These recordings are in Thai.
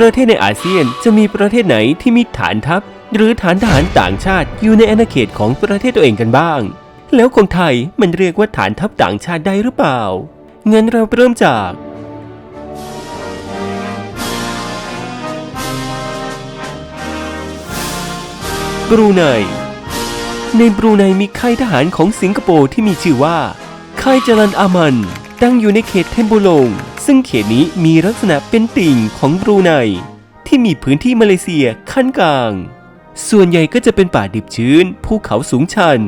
ประเทศในอาเซียนจะมีประเทศไหนที่มีฐานทัพ หรือฐานทหารต่างชาติอยู่ในอาณาเขตของประเทศตัวเองกันบ้าง แล้วของไทยมันเรียกว่าฐานทัพต่างชาติได้หรือเปล่าเงั้นเราเริ่มจากบรูไนในบรูไนมีค่ายทหารของสิงคโปร์ที่มีชื่อว่าค่ายจรันอามัน ตั้งอยู่ในเขตเทมโบโลง ซึ่งเขตนี้มีลักษณะเป็นติ่งของบรูไน ที่มีพื้นที่มาเลเซียขั้นกลาง ส่วนใหญ่ก็จะเป็นป่าดิบชื้น ภูเขาสูงชัน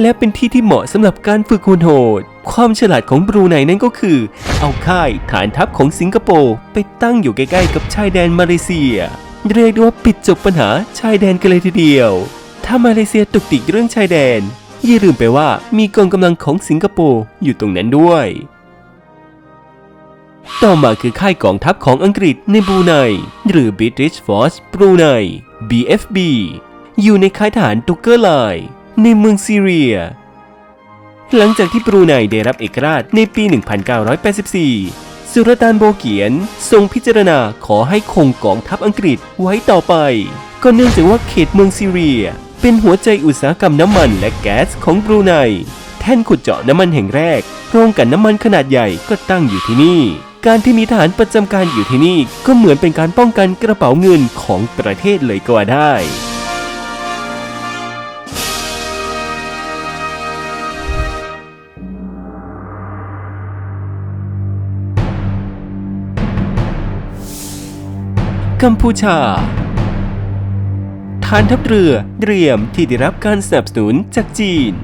และเป็นที่ที่เหมาะสำหรับการฝึกหุ่นโหด ความฉลาดของบรูไนนั่นก็คือ เอาค่ายฐานทัพของสิงคโปร์ไปตั้งอยู่ใกล้ๆกับชายแดนมาเลเซีย เรียกได้ว่าปิดจบปัญหาชายแดนกันเลยทีเดียว ถ้ามาเลเซียตุกติกเรื่องชายแดนอย่าลืมไปว่ามีกองกำลังของสิงคโปร์อยู่ตรงนั้นด้วย ต่อมาคือค่ายกองทัพของอังกฤษในบรูไนหรือ British Force Brunei BFB อยู่ในค่ายทหารตุกเกอร์ไลน์ในเมืองซีเรีย หลังจากที่บรูไนได้รับเอกราชในปี 1984 สุลต่านโบเกียนทรงพิจารณาขอให้คงกองทัพอังกฤษไว้ต่อไป ก็เนื่องจากว่าเขตเมืองซีเรีย เป็นหัวใจอุตสาหกรรมน้ำมันและแก๊สของบรูไนแท่นขุดเจาะน้ำมันแห่งแรก โรงกลั่นน้ำมันขนาดใหญ่ก็ตั้งอยู่ที่นี่ การที่มีทหารประจำการอยู่ที่นี่ ก็เหมือนเป็นการป้องกันกระเป๋าเงินของประเทศเลยก็ว่าได้กัมพูชา ฐานทัพเรือเตรียมที่ได้รับการสนับสนุนจากจีน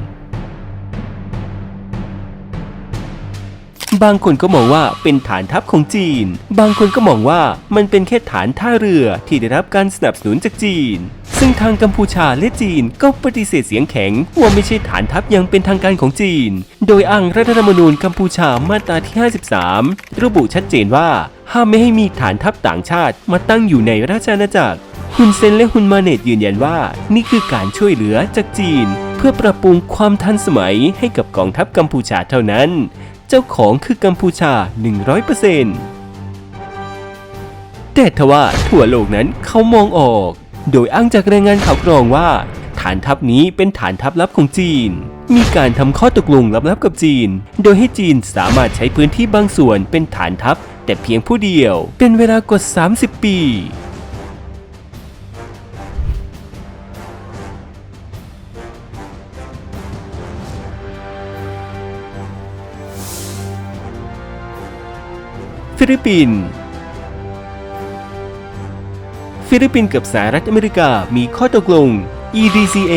บางคนก็มองว่าเป็นฐานทัพของจีน บางคนก็มองว่ามันเป็นแค่ฐานท่าเรือที่ได้รับการสนับสนุนจากจีน ซึ่งทางกัมพูชาและจีนก็ปฏิเสธเสียงแข็ง ว่าไม่ใช่ฐานทัพยังเป็นทางการของจีน โดยอ้างรัฐธรรมนูญกัมพูชามาตราที่ 53 ระบุชัดเจนว่าห้ามไม่ให้มีฐานทัพต่างชาติมาตั้งอยู่ในราชอาณาจักรฮุนเซนและฮุนมาเนตยืนยันว่า นี่คือการช่วยเหลือจากจีน เพื่อปรับปรุงความทันสมัยให้กับกองทัพกัมพูชาเท่านั้น เจ้าของคือกัมพูชา 100%แต่ทว่าทั่วโลกนั้นเขามองออก โดยอ้างจากรายงานข่าวกรองว่า ฐานทัพนี้เป็นฐานทัพลับของจีน มีการทำข้อตกลงลับๆกับจีน โดยให้จีนสามารถใช้พื้นที่บางส่วนเป็นฐานทัพแต่เพียงผู้เดียว เป็นเวลากว่า 30 ปี ฟิลิปปินส์ฟิลิปปินส์กับสหรัฐอเมริกามีข้อตกลง EDCA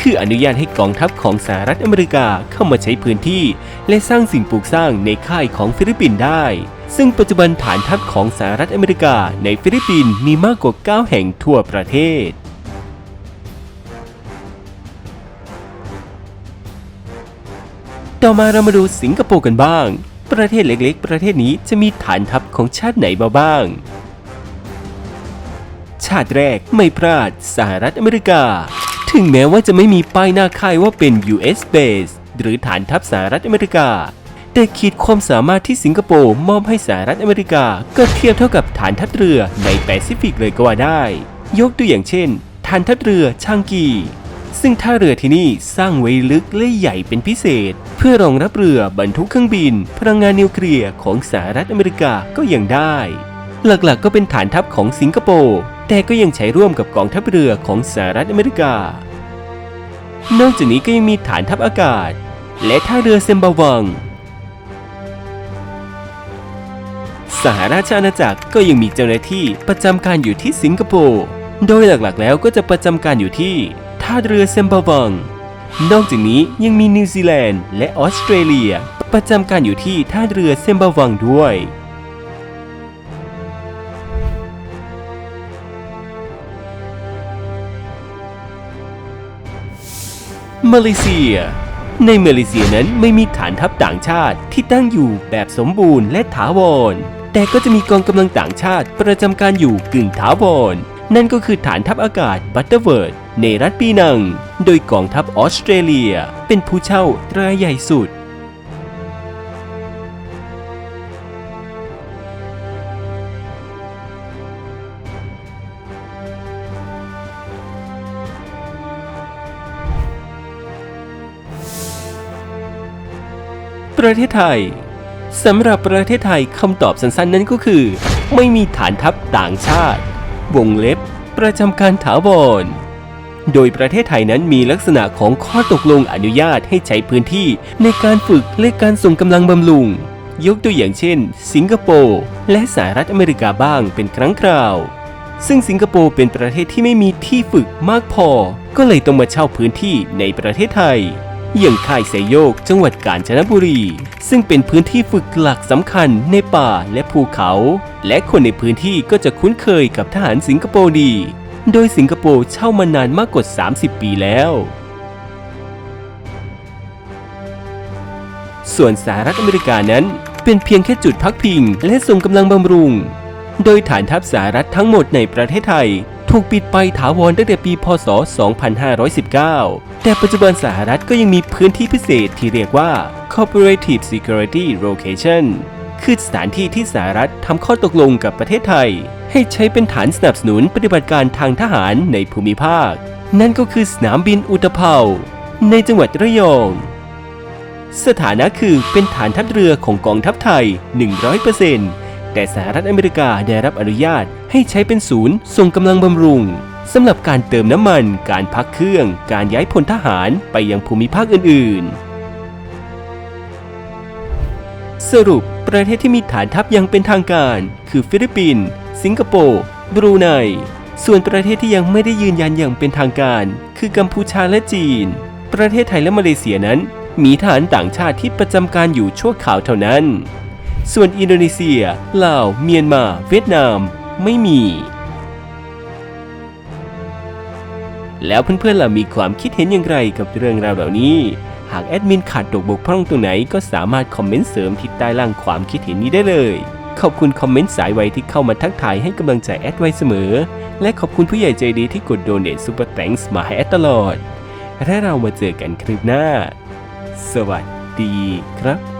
คืออนุญาตให้กองทัพของสหรัฐอเมริกาเข้ามาใช้พื้นที่ และสร้างสิ่งปลูกสร้างในค่ายของฟิลิปปินส์ได้ ซึ่งปัจจุบันฐานทัพของสหรัฐอเมริกาในฟิลิปปินส์มีมากกว่า 9 แห่งทั่วประเทศ ต่อมาเรามาดูสิงคโปร์กันบ้าง ประเทศเล็กๆ ประเทศนี้จะมีฐานทัพของชาติไหนมาบ้าง ชาติแรกไม่พลาดสหรัฐอเมริกา ถึงแม้ว่าจะไม่มีป้ายหน้าค่ายว่าเป็น US base หรือฐานทัพสหรัฐอเมริกา แต่ขีดความสามารถที่สิงคโปร์มอบให้สหรัฐอเมริกา ก็เทียบเท่ากับฐานทัพเรือในแปซิฟิกเลยก็ว่าได้ ยกตัวอย่างเช่น ฐานทัพเรือชางกี ซึ่งท่าเรือที่นี่สร้างไว้ลึกและใหญ่เป็นพิเศษ เพื่อรองรับเรือบรรทุกเครื่องบิน พลังงานนิวเคลียร์ของสหรัฐอเมริกาก็ยังได้ หลักๆก็เป็นฐานทัพของสิงคโปร์แต่ก็ยังใช้ร่วมกับกองทัพเรือของสหรัฐอเมริกา นอกจากนี้ก็ยังมีฐานทัพอากาศ และท่าเรือเซมบาวังสหราชอาณาจักรก็ยังมีเจ้าหน้าที่ประจำการอยู่ที่สิงคโปร์ โดยหลักๆ แล้วก็จะประจำการอยู่ที่ ท่าเรือเซมบาวัง นอกจากนี้ยังมีนิวซีแลนด์และออสเตรเลีย ประจำการอยู่ที่ท่าเรือเซมบาวังด้วย มาเลเซีย ในมาเลเซียนั้นไม่มีฐานทัพต่างชาติที่ตั้งอยู่แบบสมบูรณ์และถาวรแต่ก็จะมีกองกำลังต่างชาติประจำการอยู่กึ่งถาวร นั่นก็คือฐานทัพอากาศบัตเตอร์เวิร์ดในรัฐปีนัง โดยกองทัพออสเตรเลีย เป็นผู้เช่ารายใหญ่สุด ประเทศไทยสำหรับประเทศไทยคำตอบสั้นๆนั้นก็คือ ไม่มีฐานทัพต่างชาติ วงเล็บ ประจำการถาวร โดยประเทศไทยนั้นมีลักษณะของข้อตกลงอนุญาตให้ใช้พื้นที่ในการฝึกและการส่งกำลังบำรุง ยกตัวอย่างเช่น สิงคโปร์และสหรัฐอเมริกาบ้างเป็นครั้งคราว ซึ่งสิงคโปร์เป็นประเทศที่ไม่มีที่ฝึกมากพอ ก็เลยต้องมาเช่าพื้นที่ในประเทศไทย อย่างค่ายไซโยกจังหวัดกาญจนบุรี ซึ่งเป็นพื้นที่ฝึกหลักสำคัญในป่าและภูเขา และคนในพื้นที่ก็จะคุ้นเคยกับทหารสิงคโปร์ดี โดยสิงคโปร์เช่ามานานมากกว่า 30 ปีแล้ว ส่วนสหรัฐอเมริกานั้นเป็นเพียงแค่จุดพักพิง และส่งกำลังบำรุง โดยฐานทัพสหรัฐทั้งหมดในประเทศไทย ถูกปิดไปถาวรตั้งแต่ปี พศ 2519 แต่ปัจจุบันสหรัฐก็ยังมีพื้นที่พิเศษที่เรียกว่า Cooperative Security Location คือสถานที่ที่สหรัฐทำข้อตกลงกับประเทศไทย ให้ใช้เป็นฐานสนับสนุนปฏิบัติการทางทหารในภูมิภาค นั่นก็คือสนามบินอุตภเปาในจังหวัดระยอง สถานะคือเป็นฐานทัพเรือของกองทัพไทย 100% แต่สหรัฐอเมริกาได้รับอนุญาตให้ใช้เป็นศูนย์ส่งกำลังบำรุงสำหรับการเติมน้ำมัน การพักเครื่อง การย้ายพลทหารไปยังภูมิภาคอื่น ๆ สรุปประเทศที่มีฐานทัพอยังเป็นทางการ คือฟิลิปปินส์สิงคโปร์บรูไนส่วนประเทศที่ยังไม่ได้ยืนยันอย่างเป็นทางการ คือกัมพูชาและจีน ประเทศไทยและมาเลเซียนั้น มีทหารต่างชาติที่ประจำการอยู่ชั่วข่าวเท่านั้น ส่วนอินโดนีเซีย ลาว เมียนมา เวียดนาม ไม่มี แล้วเพื่อนๆล่ะมีความคิดเห็นอย่างไรกับเรื่องราวเหล่านี้ หากแอดมินขาดตกบกพร่องตรงไหนก็สามารถคอมเมนต์เสริมที่ใต้ล่างความคิดเห็นนี้ได้เลย ขอบคุณคอมเมนต์สายไวที่เข้ามาทักทายให้กำลังใจแอดไว้เสมอ และขอบคุณผู้ใหญ่ใจดีที่กดโดเนทซูเปอร์แตงส์มาให้แอดตลอดและเรามาเจอกันคลิปหน้า สวัสดีครับ